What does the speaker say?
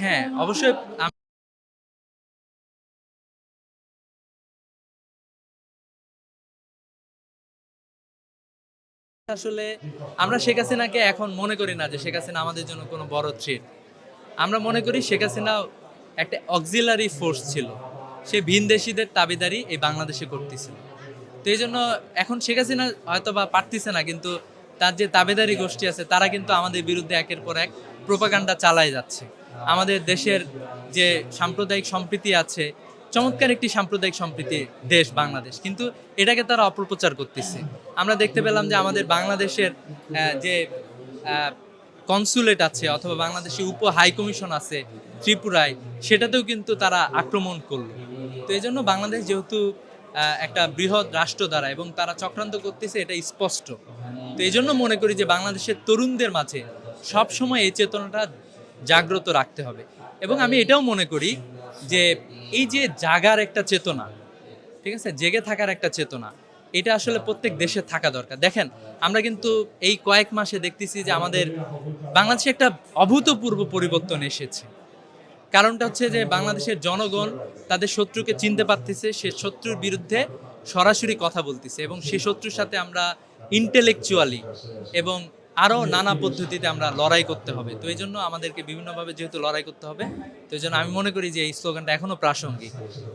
হ্যাঁ অবশ্যই আসলে আমরা শেখ হাসিনাকে এখন মনে করি না যে শেখ হাসিনা আমাদের জন্য কোনো বড় থ্রেট আমরা মনে করি শেখ হাসিনা একটা অক্সিলারি ফোর্স ছিল। সে ভিনদেশিদের তাবিদারি এই বাংলাদেশে করতেছিল। তো এই জন্য এখন শেখ হাসিনা হয়তো বা পারতেছে না, কিন্তু তার যে তাবেদারি গোষ্ঠী আছে, তারা কিন্তু আমাদের বিরুদ্ধে একের পর এক প্রোপাগান্ডা চালায় যাচ্ছে। আমাদের দেশের যে সাম্প্রদায়িক সম্প্রীতি আছে, চমৎকার একটি সাম্প্রদায়িক সম্প্রীতি দেশ বাংলাদেশ। কিন্তু এটাকে তারা অপপ্রচার করতেছে। আমরা দেখতে পেলাম যে আমাদের বাংলাদেশের যে কনসুলেট আছে অথবা বাংলাদেশে উপ হাই কমিশন আছে ত্রিপুরায়, সেটাতেও কিন্তু তারা আক্রমণ করল। তো এই জন্য বাংলাদেশ যেহেতু একটা বৃহৎ রাষ্ট্র দ্বারা এবং তারা চক্রান্ত করতেছে, এটা স্পষ্ট। তো এই জন্য মনে করি যে বাংলাদেশের তরুণদের মাঝে সবসময় এই চেতনাটা জাগ্রত রাখতে হবে। এবং আমি এটাও মনে করি যে এই যে জাগার একটা চেতনা, ঠিক আছে? জেগে থাকার একটা চেতনা, এটা আসলে প্রত্যেক দেশে থাকা দরকার। দেখেন, আমরা কিন্তু এই কয়েক মাসে দেখতেছি যে আমাদের বাংলাদেশে একটা অভূতপূর্ব পরিবর্তন এসেছে। কারণটা হচ্ছে যে বাংলাদেশের জনগণ তাদের শত্রুকে চিনতে পারতেছে, সে শত্রুর বিরুদ্ধে সরাসরি কথা বলতেছে এবং সে শত্রুর সাথে আমরা ইন্টেলেকচুয়ালি এবং আরও নানা পদ্ধতিতে আমরা লড়াই করতে হবে। তো এই জন্য আমাদেরকে বিভিন্নভাবে যেহেতু লড়াই করতে হবে, তো এই জন্য আমি মনে করি যে এই স্লোগানটা এখনও প্রাসঙ্গিক।